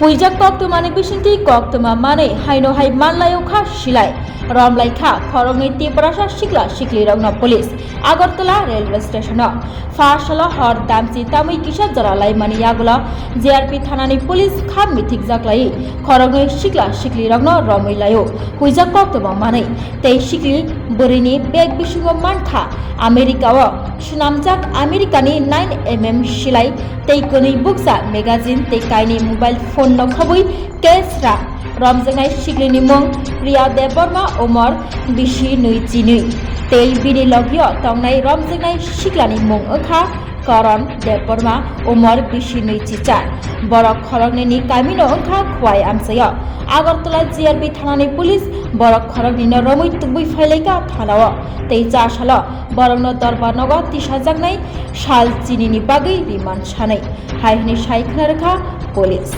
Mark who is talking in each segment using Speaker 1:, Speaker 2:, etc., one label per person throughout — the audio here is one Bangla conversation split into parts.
Speaker 1: bisinti kok tu ma mane haino hai manlayo kha silai রমলাই খা খরংনি তিপ্রাসা শিকলা, শিকলি রংনা পুলিশ। Agartala railway station. ফাশাল হর দামচি তামুই কিসা জরালাই মানি ইয়াগুলা জিআরপি থানানি পুলিশ খাম মিথিক জাকলাই খরংনি শিকলা, শিকলি রংন রমইলাयो হুইজাক কক্তবা মাनै তেই শিকলি বরিনি বেগ বিসুঙ্গ মানখা আমেরিকাও সুনামজাক আমেরিকানি নাইন এম এম সিলাই। তেই কনি বুকসা মেগাজিন তেই কাইনি মোবাইল ফোন নখবই কেসরা রমজাঙাই শিকলিনি মং প্রিয়া দেববর্মা ওমর বিশি নুই চিনুই তেই বিনি লগিয় তংনাই রমজাঙাই শিগলানি মং ওখা করণ দেববর্মা ওমর নুই চিচার বরক খরংনি কামিনো ওখা খোয়াই আমসায় আগরতলা জিআরবি থানানি পুলিশ বরক খরংনি রমৈ তুবুই ফাইলাইকা থানাও। তেই চাসাল বরংন দরবার নগ তিসা জাগনাই, শাল সাनै হাইহনি সাইখনা রেখা পুলিশ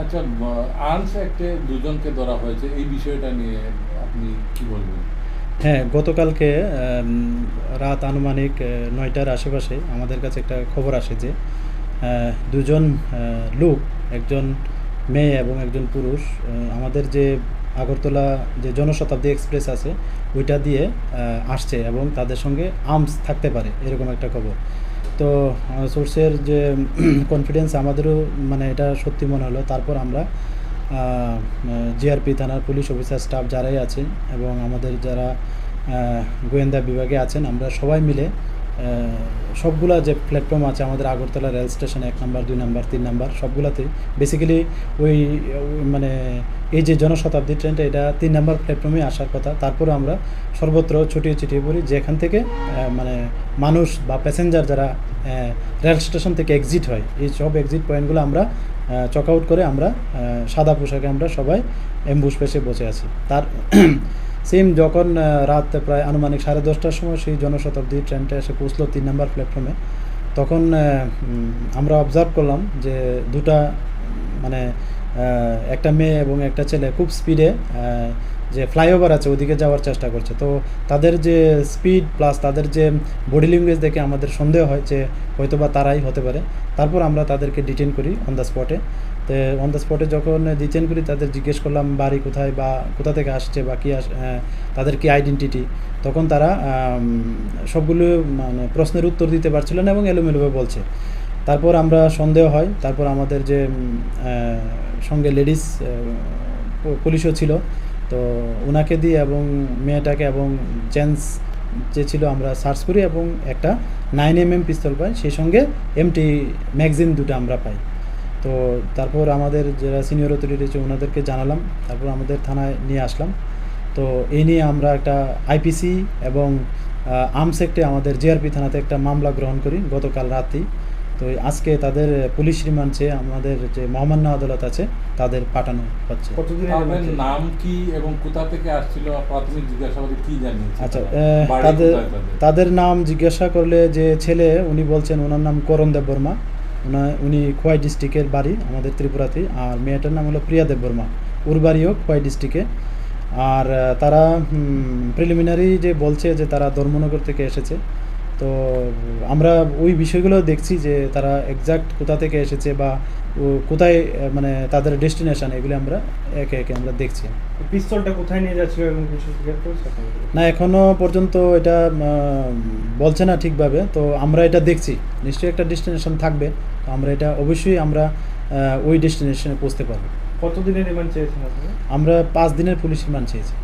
Speaker 2: আচ্ছা দুজনকে ধরা হয়েছে। এই বিষয়টা নিয়ে আপনি কি বলবেন?
Speaker 3: হ্যাঁ গতকালকে রাত আনুমানিক নয়টার আশেপাশে আমাদের কাছে একটা খবর আসে যে দুজন লোক, একজন মেয়ে এবং একজন পুরুষ আমাদের যে আগরতলা যে জনশতাব্দী এক্সপ্রেস আছে, ওইটা দিয়ে আসছে এবং তাদের সঙ্গে আর্মস থাকতে পারে, এরকম একটা খবর। তো সোর্সের যে কনফিডেন্স আমাদেরও মানে এটা সত্যি মনে হলো। তারপর আমরা জিআরপি থানার পুলিশ অফিসার স্টাফ যারাই আছে এবং আমাদের যারা গোয়েন্দা বিভাগে আছেন, আমরা সবাই মিলে সবগুলা যে প্ল্যাটফর্ম আছে আমাদের আগরতলা রেল স্টেশন এক নাম্বার, দুই নাম্বার, তিন নাম্বার, সবগুলাতে বেসিক্যালি ওই মানে এই যে জনশতাব্দী ট্রেনটা এটা তিন নাম্বার প্ল্যাটফর্মে আসার কথা। তারপরে আমরা সর্বত্র ছুটিয়ে ছিটিয়ে পড়ি, যেখান থেকে মানে মানুষ বা প্যাসেঞ্জার যারা রেল স্টেশন থেকে এক্সিট হয়, এই সব এক্সিট পয়েন্টগুলো আমরা চক আউট করে আমরা সাদা পোশাকে আমরা সবাই এম্বুশ পেশে বসে আছি। তার সেম যখন রাত প্রায় আনুমানিক সাড়ে দশটার সময় সেই জনশতাব্দী ট্রেনটা এসে পৌঁছলো তিন নম্বর প্ল্যাটফর্মে তখন আমরা অবজার্ভ করলাম যে দুটা মানে একটা মেয়ে এবং একটা ছেলে খুব স্পিডে যে ফ্লাইওভার আছে, ওদিকে যাওয়ার চেষ্টা করছে। তো তাদের যে স্পিড প্লাস তাদের যে বডি ল্যাঙ্গুয়েজ দেখে আমাদের সন্দেহ হয় যে হয়তো বা তারাই হতে পারে। তারপর আমরা তাদেরকে ডিটেন করি অন দ্য স্পটে তো অন দ্য স্পটে যখন ডিটেন করি, তাদের জিজ্ঞেস করলাম, বাড়ি কোথায় বা কোথা থেকে আসছে বা কী আস- তাদের কি আইডেন্টিটি তখন তারা সবগুলো মানে প্রশ্নের উত্তর দিতে পারছিল না এবং এলোমেলোভাবে বলছে। তারপর আমরা সন্দেহ হয়, তারপর আমাদের যে সঙ্গে লেডিস পুলিশও ছিল। তো ওনাকে দিয়ে এবং মেয়েটাকে এবং জেন্টস যে ছিল আমরা সার্চ করি এবং একটা নাইন এম এম পিস্তল পাই, সেই সঙ্গে এমটি ম্যাগজিন দুটো আমরা পাই। তো তারপর আমাদের যারা সিনিয়র অথরিটি আছে ওনাদেরকে জানালাম, তারপর আমাদের থানায় নিয়ে আসলাম। তো এই নিয়ে আমরা একটা আইপিসি এবং আর্মস আমাদের জিআরপি থানাতে একটা মামলা গ্রহণ করি গতকাল রাতেই তো আজকে তাদের পুলিশ রিমান্ডে আমাদের যে মহামান্য আদালত আছে তাদের পাঠানো হচ্ছে।
Speaker 4: কতদিন
Speaker 2: নাম কি এবং কোথা থেকে আসছিল? প্রাথমিক জিজ্ঞাসাবাদে কি জানিয়েছে
Speaker 3: আচ্ছা তাদের
Speaker 2: তাদের?
Speaker 3: নাম জিজ্ঞাসা করলে যে ছেলে উনি বলছেন ওনার নাম করণ দেব বর্মা উনি খোয়াই ডিস্ট্রিক্টের বাড়ি আমাদের ত্রিপুরাতে আর মেয়েটার নাম হলো প্রিয়া দেব বর্মা ওর বাড়িও খোয়াই ডিস্ট্রিক্টে। আর তারা প্রিলিমিনারি যে বলছে যে তারা ধর্মনগর থেকে এসেছে। তো আমরা ওই বিষয়গুলো দেখছি যে তারা এক্সাক্ট কোথা থেকে এসেছে বা কোথায় মানে তাদের ডেস্টিনেশন এগুলো আমরা একে একে আমরা দেখছি।
Speaker 4: পিস্তলটা কোথায় নিয়ে যাচ্ছিল?
Speaker 3: না এখনও পর্যন্ত এটা বলছে না ঠিকভাবে তো আমরা এটা দেখছি। নিশ্চয়ই একটা ডেস্টিনেশন থাকবে তো আমরা এটা অবশ্যই আমরা ওই ডেস্টিনেশনে পৌঁছতে পারব।
Speaker 4: কতদিনের রিমান্ড চেয়েছেন
Speaker 3: আমরা পাঁচ দিনের পুলিশ রিমান্ড চেয়েছি।